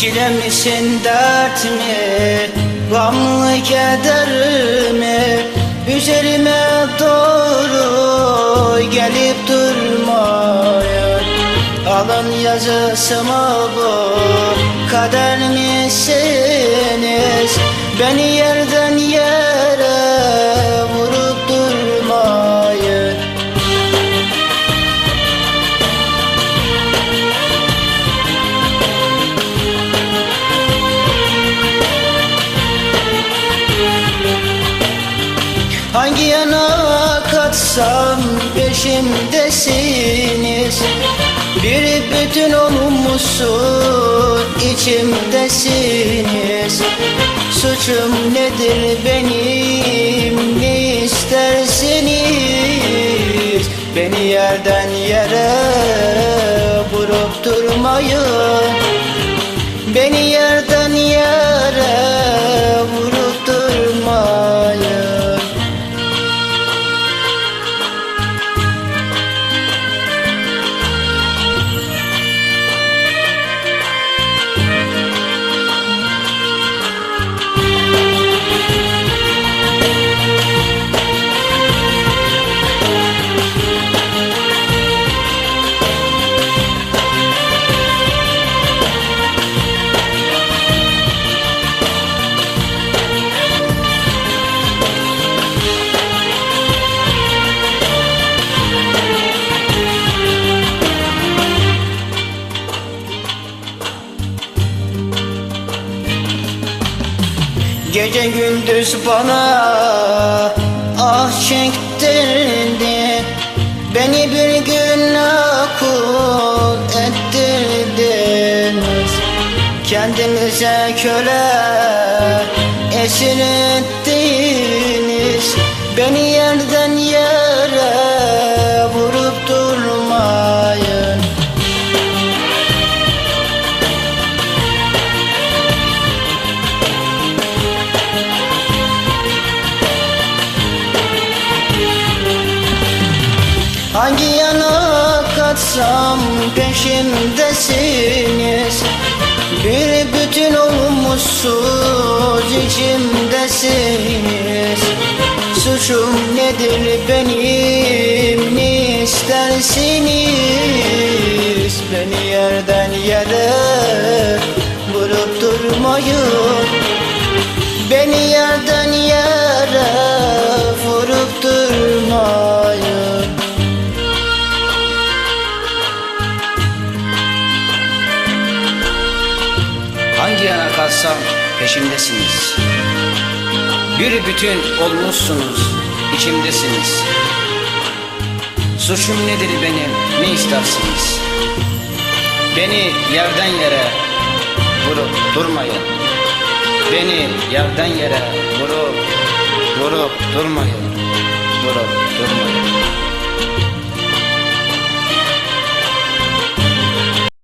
Çile misin dert mi? Gamlı keder mi? Üzerime doğru Gelip durmaya. Alın yazısı mı bu? Kader misiniz Beni yerden katsam peşimdesiniz. Bir bütün olmuşsun içimdesiniz. Suçum nedir benim ne istersiniz? Beni yerden yere vurup durmayın. Beni yerden Gece gündüz bana ah çektirdin Beni bir gün kul ettirdiniz Kendinize köle esir ettiniz Beni yerden yere Hangi yana katsam peşimdesiniz Bir bütün olmuşsuz içimdesiniz. Suçum nedir benim ne istersiniz? Beni yerden yere vurup durmayın. Beni yerden yere peşimdesiniz. Bir bütün olmuşsunuz, içimdesiniz. Suçum nedir benim, ne istersiniz? Beni yerden yere vurup durmayın. Beni yerden yere vurup, vurup durmayın. Vurup durmayın.